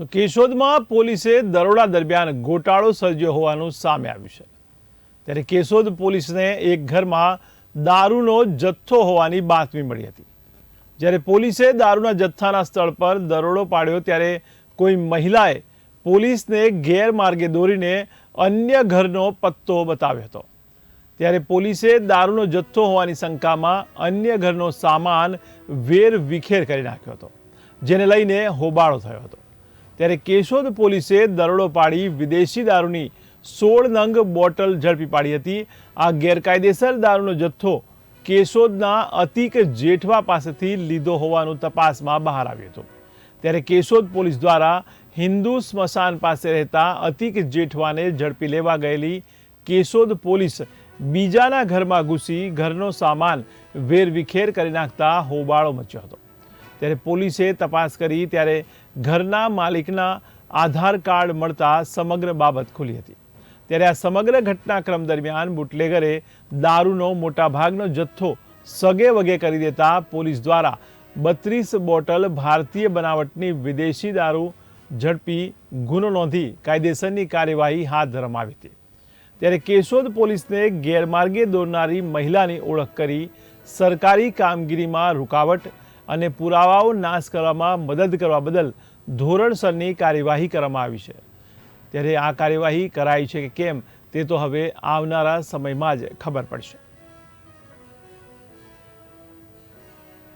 તો કેશોદમાં પોલીસે દરોડા દરમિયાન ગોટાળો સર્જ્યો હોવાનું સામે આવ્યું છે. ત્યારે કેશોદ પોલીસને એક ઘરમાં દારૂનો જથ્થો હોવાની બાતમી મળી હતી. જ્યારે પોલીસે દારૂના જથ્થાના સ્થળ પર દરોડો પાડ્યો ત્યારે કોઈ મહિલાએ પોલીસને ગેરમાર્ગે દોરીને અન્ય ઘરનો પત્તો બતાવ્યો હતો. ત્યારે પોલીસે દારૂનો જથ્થો હોવાની શંકામાં અન્ય ઘરનો સામાન વેર વિખેર કરી નાખ્યો હતો, જેને લઈને હોબાળો થયો હતો. ત્યારે કેશોદ પોલીસે દરોડો પાડી વિદેશી દારૂની સોળ નંગ બોટલ ઝડપી પાડી હતી. આ ગેરકાયદેસર દારૂનો જથ્થો કેશોદના અતિક જેઠવા પાસેથી લીધો હોવાનું તપાસમાં બહાર આવ્યું હતું. ત્યારે કેશોદ પોલીસ દ્વારા હિન્દુ સ્મશાન પાસે રહેતા અતિક જેઠવાને ઝડપી લેવા ગયેલી કેશોદ પોલીસ બીજાના ઘરમાં ઘૂસી ઘરનો સામાન વેરવિખેર કરી નાખતા હોબાળો મચ્યો હતો. ત્યારે પોલીસે તપાસ કરી ત્યારે ઘરના માલિકના આધાર કાર્ડ મળતા સમગ્ર બાબત ખુલી હતી. ત્યારે આ સમગ્ર ઘટનાક્રમ દરમિયાન બુટલેગરે દારૂનો મોટાભાગનો જથ્થો સગે વગે કરી દેતા પોલીસ દ્વારા બત્રીસ બોટલ ભારતીય બનાવટની વિદેશી દારૂ ઝડપી ગુનો નોંધી કાયદેસરની કાર્યવાહી હાથ ધરવામાં હતી. ત્યારે કેશોદ પોલીસને ગેરમાર્ગે દોરનારી મહિલાની ઓળખ કરી સરકારી કામગીરીમાં રૂકાવટ અને પુરાવાઓ નાશ કરવામાં મદદ કરવા બદલ ધોરણસરની કાર્યવાહી કરવામાં આવી છે. ત્યારે આ કાર્યવાહી કરાઈ છે કે કેમ તે તો હવે આવનારા સમયમાં જ ખબર પડશે.